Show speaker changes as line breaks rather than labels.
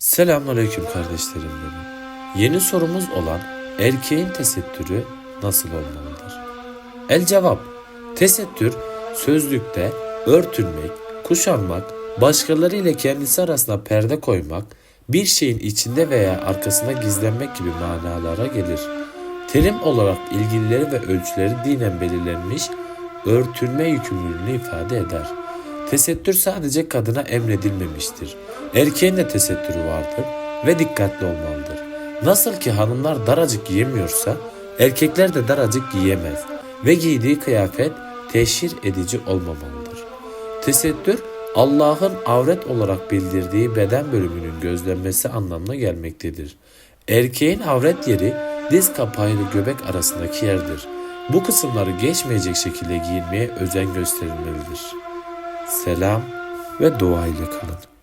Selamünaleyküm kardeşlerim benim. Yeni sorumuz olan erkeğin tesettürü nasıl olmalıdır? El cevap. Tesettür sözlükte örtünmek, kuşanmak, başkaları ile kendisi arasında perde koymak, bir şeyin içinde veya arkasında gizlenmek gibi manalara gelir. Terim olarak ilgilileri ve ölçüleri dinen belirlenmiş örtünme yükümlülüğünü ifade eder. Tesettür sadece kadına emredilmemiştir. Erkeğin de tesettürü vardır ve dikkatli olmalıdır. Nasıl ki hanımlar daracık giyemiyorsa erkekler de daracık giyemez ve giydiği kıyafet teşhir edici olmamalıdır. Tesettür Allah'ın avret olarak bildirdiği beden bölümünün gözlenmesi anlamına gelmektedir. Erkeğin avret yeri diz kapağıyla göbek arasındaki yerdir. Bu kısımları geçmeyecek şekilde giyinmeye özen gösterilmelidir. Selam ve dua ile kalın.